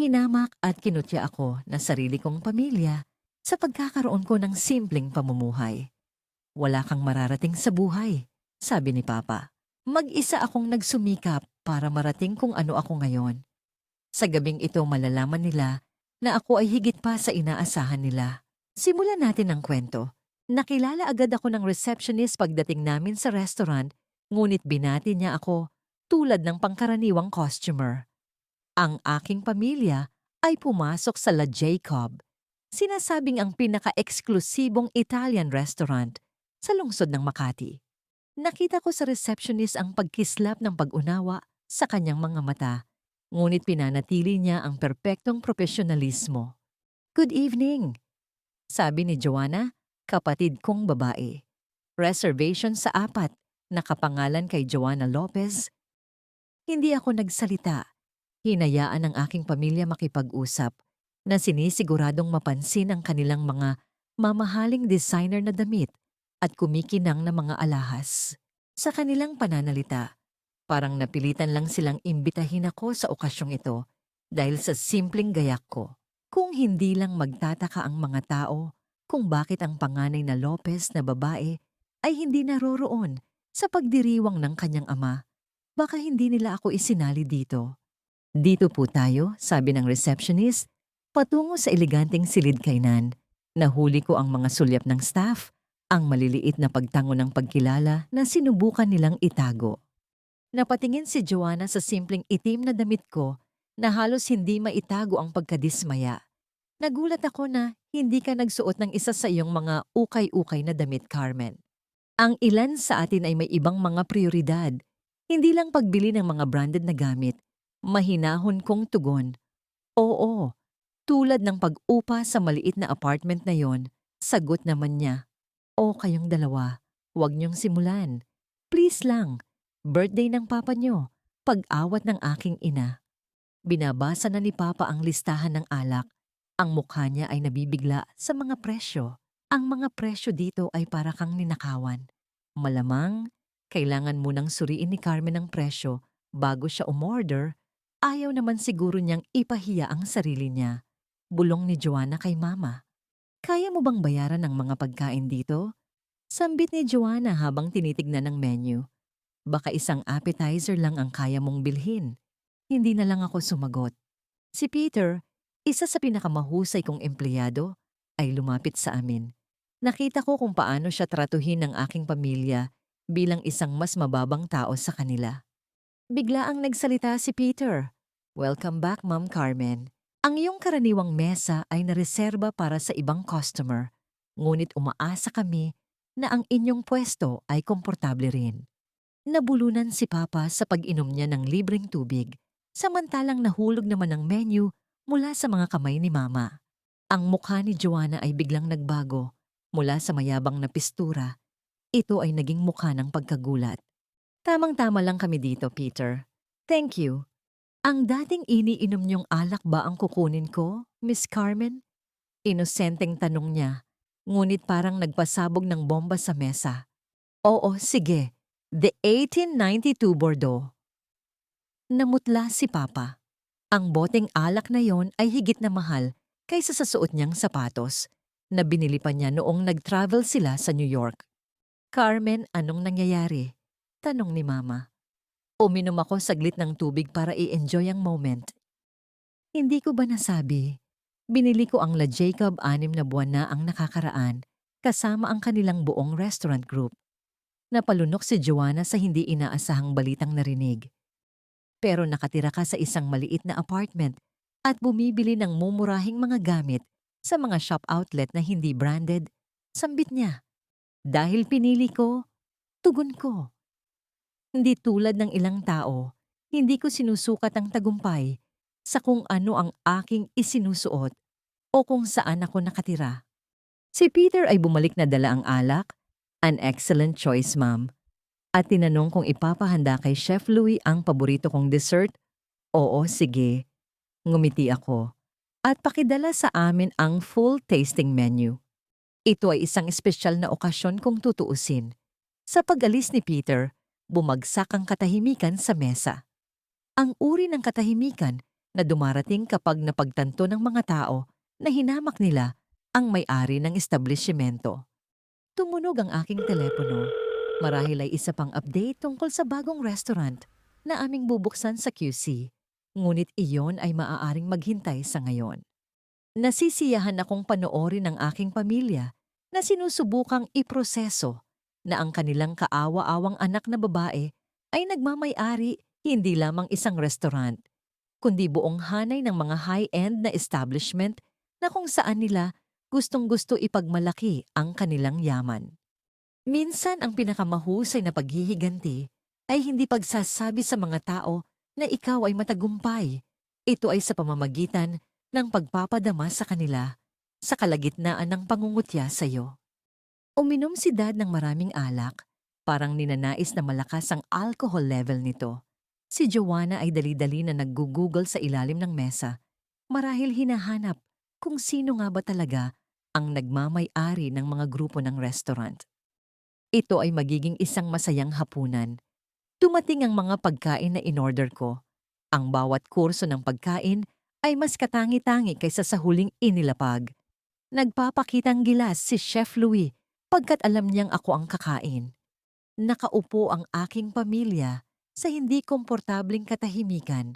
Hinamak at kinutya ako na sarili kong pamilya sa pagkakaroon ko ng simpleng pamumuhay. Wala kang mararating sa buhay, sabi ni Papa. Mag-isa akong nagsumikap para marating kung ano ako ngayon. Sa gabing ito malalaman nila na ako ay higit pa sa inaasahan nila. Simulan natin ang kwento. Nakilala agad ako ng receptionist pagdating namin sa restaurant, ngunit binati niya ako tulad ng pangkaraniwang customer. Ang aking pamilya ay pumasok sa La Jacob, sinasabing ang pinaka-eksklusibong Italian restaurant sa lungsod ng Makati. Nakita ko sa receptionist ang pagkislap ng pag-unawa sa kanyang mga mata, ngunit pinanatili niya ang perpektong profesionalismo. Good evening, sabi ni Joanna, kapatid kong babae. Reservation sa apat, nakapangalan kay Joanna Lopez. Hindi ako nagsalita. Hinayaan ng aking pamilya makipag-usap na sinisiguradong mapansin ang kanilang mga mamahaling designer na damit at kumikinang na mga alahas. Sa kanilang pananalita, parang napilitan lang silang imbitahin ako sa okasyong ito dahil sa simpleng gayak ko. Kung hindi lang magtataka ang mga tao kung bakit ang panganay na Lopez na babae ay hindi naroroon sa pagdiriwang ng kanyang ama, baka hindi nila ako isinali dito. Dito po tayo, sabi ng receptionist, patungo sa eleganteng silid kainan. Nahuli ko ang mga sulyap ng staff, ang maliliit na pagtango ng pagkilala na sinubukan nilang itago. Napatingin si Joanna sa simpleng itim na damit ko na halos hindi maitago ang pagkadismaya. Nagulat ako na hindi ka nagsuot ng isa sa iyong mga ukay-ukay na damit, Carmen. Ang ilan sa atin ay may ibang mga prioridad, hindi lang pagbili ng mga branded na gamit. Mahinahon kong tugon. Oo, tulad ng pag-upa sa maliit na apartment na yon, sagot naman niya. O kayong dalawa, huwag niyong simulan. Please lang, birthday ng papa niyo, pag-awat ng aking ina. Binabasa na ni Papa ang listahan ng alak. Ang mukha niya ay nabibigla sa mga presyo. Ang mga presyo dito ay para kang ninakawan. Malamang, kailangan munang suriin ni Carmen ang presyo bago siya umorder. Ayaw naman siguro niyang ipahiya ang sarili niya. Bulong ni Joanna kay Mama. Kaya mo bang bayaran ang mga pagkain dito? Sambit ni Joanna habang tinitignan ng menu. Baka isang appetizer lang ang kaya mong bilhin. Hindi na lang ako sumagot. Si Peter, isa sa pinakamahusay kong empleyado, ay lumapit sa amin. Nakita ko kung paano siya tratuhin ng aking pamilya bilang isang mas mababang tao sa kanila. Bigla ang nagsalita si Peter. Welcome back, Ma'am Carmen. Ang iyong karaniwang mesa ay nareserba para sa ibang customer, ngunit umaasa kami na ang inyong pwesto ay komportable rin. Nabulunan si Papa sa pag-inom niya ng libreng tubig, samantalang nahulog naman ang menu mula sa mga kamay ni Mama. Ang mukha ni Joanna ay biglang nagbago mula sa mayabang na pistura. Ito ay naging mukha ng pagkagulat. Tamang-tama lang kami dito, Peter. Thank you. Ang dating iniinom niyong alak ba ang kukunin ko, Miss Carmen? Inosenteng tanong niya, ngunit parang nagpasabog ng bomba sa mesa. Oo, sige. The 1892 Bordeaux. Namutla si Papa. Ang boteng alak na yon ay higit na mahal kaysa sa suot niyang sapatos na binili pa niya noong nag-travel sila sa New York. Carmen, anong nangyayari? Tanong ni Mama. Uminom ako saglit ng tubig para i-enjoy ang moment. Hindi ko ba nasabi? Binili ko ang La Jacob anim na buwan na ang nakakaraan kasama ang kanilang buong restaurant group. Napalunok si Joanna sa hindi inaasahang balitang narinig. Pero nakatira ka sa isang maliit na apartment at bumibili ng mumurahing mga gamit sa mga shop outlet na hindi branded, sambit niya. Dahil pinili ko, tugon ko. Hindi tulad ng ilang tao, hindi ko sinusukat ang tagumpay sa kung ano ang aking isinusuot o kung saan ako nakatira. Si Peter ay bumalik na dala ang alak. An excellent choice, ma'am. At tinanong kung ipapahanda kay Chef Louis ang paborito kong dessert. Oo, sige. Ngumiti ako. At pakidala sa amin ang full tasting menu. Ito ay isang espesyal na okasyon kung tutuusin. Sa pag-alis ni Peter, bumagsak ang katahimikan sa mesa. Ang uri ng katahimikan na dumarating kapag napagtanto ng mga tao na hinamak nila ang may-ari ng establishmento. Tumunog ang aking telepono. Marahil ay isa pang update tungkol sa bagong restaurant na aming bubuksan sa QC. Ngunit iyon ay maaaring maghintay sa ngayon. Nasisiyahan akong panoorin ng aking pamilya na sinusubukang iproseso na ang kanilang kaawa-awang anak na babae ay nagmamay-ari hindi lamang isang restaurant, kundi buong hanay ng mga high-end na establishment na kung saan nila gustong-gusto ipagmalaki ang kanilang yaman. Minsan ang pinakamahusay na paghihiganti ay hindi pagsasabi sa mga tao na ikaw ay matagumpay. Ito ay sa pamamagitan ng pagpapadama sa kanila sa kalagitnaan ng pangungutya sa iyo. Uminom si dad ng maraming alak, parang ninanais na malakas ang alcohol level nito. Si Joanna ay dali-dali na naggugugol sa ilalim ng mesa, marahil hinahanap kung sino nga ba talaga ang nagmamay-ari ng mga grupo ng restaurant. Ito ay magiging isang masayang hapunan. Dumating ang mga pagkain na inorder ko. Ang bawat kurso ng pagkain ay mas katangi-tangi kaysa sa huling inilapag. Nagpapakitang gilas si Chef Louis pagkat alam niyang ako ang kakain. Nakaupo ang aking pamilya sa hindi komportabling katahimikan,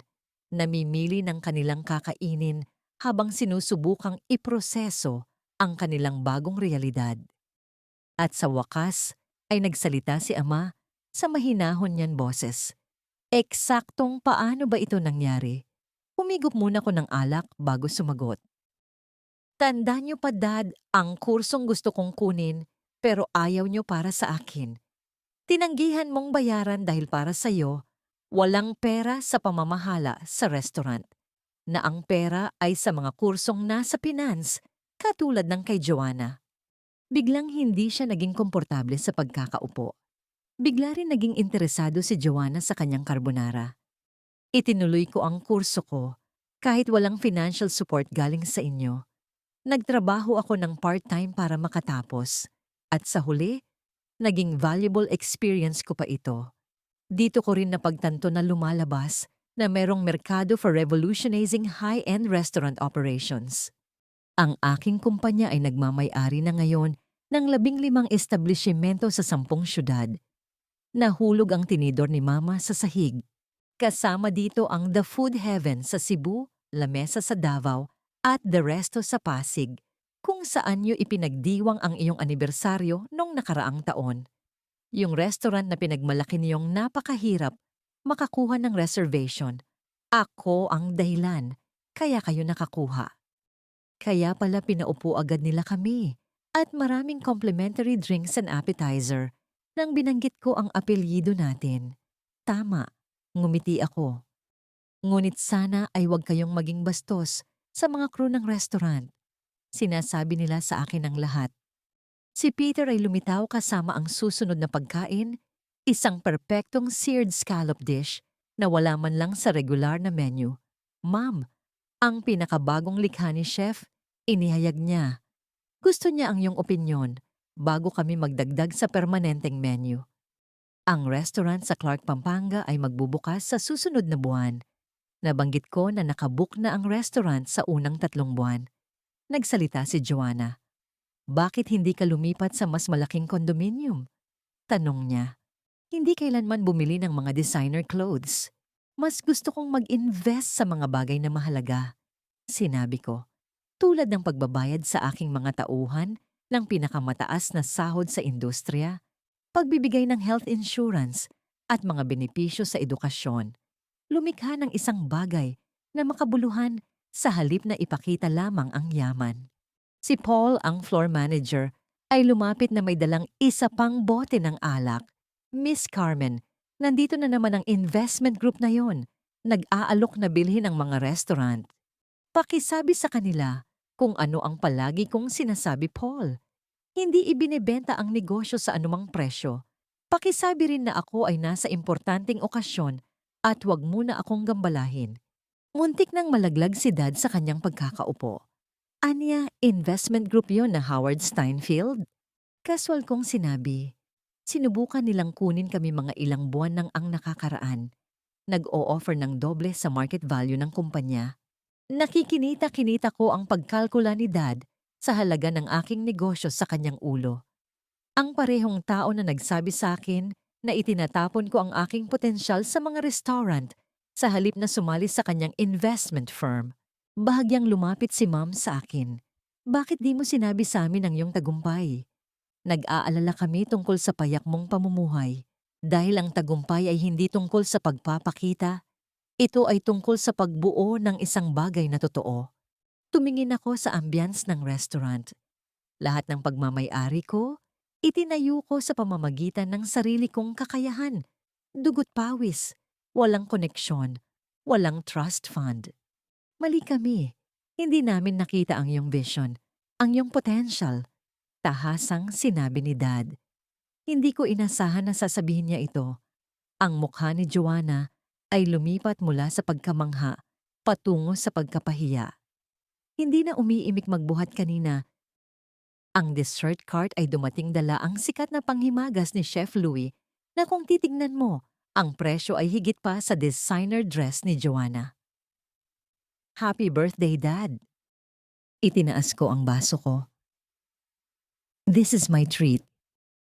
namimili ng kanilang kakainin habang sinusubukang iproseso ang kanilang bagong realidad. At sa wakas ay nagsalita si Ama sa mahinahon niyan boses. Eksaktong paano ba ito nangyari? Humigop muna ko ng alak bago sumagot. Tanda niyo pa dad ang kursong gusto kong kunin pero ayaw niyo para sa akin. Tinanggihan mong bayaran dahil para sa iyo, walang pera sa pamamahala sa restaurant. Na ang pera ay sa mga kursong nasa finance, katulad ng kay Joanna. Biglang hindi siya naging komportable sa pagkakaupo. Bigla rin naging interesado si Joanna sa kanyang carbonara. Itinuloy ko ang kurso ko kahit walang financial support galing sa inyo. Nagtrabaho ako ng part-time para makatapos. At sa huli, naging valuable experience ko pa ito. Dito ko rin napagtanto na lumalabas na merong merkado for revolutionizing high-end restaurant operations. Ang aking kumpanya ay nagmamay-ari na ngayon ng labing limang establishmento sa sampung syudad. Nahulog ang tinidor ni Mama sa sahig. Kasama dito ang The Food Heaven sa Cebu, La Mesa sa Davao, at The Resto sa Pasig, kung saan nyo ipinagdiwang ang iyong anibersaryo noong nakaraang taon. Yung restaurant na pinagmalaki niyong napakahirap makakuha ng reservation. Ako ang dahilan, kaya kayo nakakuha. Kaya pala pinaupo agad nila kami at maraming complimentary drinks and appetizer nang binanggit ko ang apelyido natin. Tama, ngumiti ako. Ngunit sana ay huwag kayong maging bastos sa mga crew ng restaurant. Sinasabi nila sa akin ang lahat. Si Peter ay lumitaw kasama ang susunod na pagkain, isang perpektong seared scallop dish na wala man lang sa regular na menu. Ma'am, ang pinakabagong likha ni chef, inihayag niya. Gusto niya ang iyong opinyon bago kami magdagdag sa permanenteng menu. Ang restaurant sa Clark, Pampanga ay magbubukas sa susunod na buwan. Nabanggit ko na nakabook na ang restaurant sa unang tatlong buwan. Nagsalita si Joanna. Bakit hindi ka lumipat sa mas malaking kondominium? Tanong niya. Hindi kailanman bumili ng mga designer clothes. Mas gusto kong mag-invest sa mga bagay na mahalaga. Sinabi ko, tulad ng pagbabayad sa aking mga tauhan ng pinakamataas na sahod sa industriya, pagbibigay ng health insurance at mga benepisyo sa edukasyon. Lumikha ng isang bagay na makabuluhan sa halip na ipakita lamang ang yaman. Si Paul, ang floor manager, ay lumapit na may dalang isa pang bote ng alak. Miss Carmen, nandito na naman ang investment group na yon. Nag-aalok na bilhin ng mga restaurant. Pakisabi sa kanila kung ano ang palagi kong sinasabi, Paul. Hindi ibinebenta ang negosyo sa anumang presyo. Pakisabi rin na ako ay nasa importanteng okasyon at huwag muna akong gambalahin. Muntik nang malaglag si Dad sa kanyang pagkakaupo. Anya, investment group yon na Howard Steinfeld? Casual kong sinabi, sinubukan nilang kunin kami mga ilang buwan ng ang nakakaraan. nag-o-offer ng doble sa market value ng kumpanya. Nakikinita-kinita ko ang pagkalkula ni Dad sa halaga ng aking negosyo sa kanyang ulo. Ang parehong tao na nagsabi sa akin na itinatapon ko ang aking potensyal sa mga restaurant sa halip na sumali sa kanyang investment firm. Bahagyang lumapit si ma'am sa akin. Bakit di mo sinabi sa amin ang iyong tagumpay? Nag-aalala kami tungkol sa payak mong pamumuhay. Dahil ang tagumpay ay hindi tungkol sa pagpapakita, ito ay tungkol sa pagbuo ng isang bagay na totoo. Tumingin ako sa ambience ng restaurant. Lahat ng pagmamayari ko, itinayo ko sa pamamagitan ng sarili kong kakayahan. Dugot pawis, walang koneksyon, walang trust fund. Mali kami. Hindi namin nakita ang iyong vision, ang iyong potential. Tahasang sinabi ni Dad. Hindi ko inasahan na sasabihin niya ito. Ang mukha ni Joanna ay lumipat mula sa pagkamangha patungo sa pagkapahiya. Hindi na umiimik magbuhat kanina. Ang dessert cart ay dumating dala ang sikat na panghimagas ni Chef Louie na kung titignan mo, ang presyo ay higit pa sa designer dress ni Joanna. Happy birthday, Dad! Itinaas ko ang baso ko. This is my treat.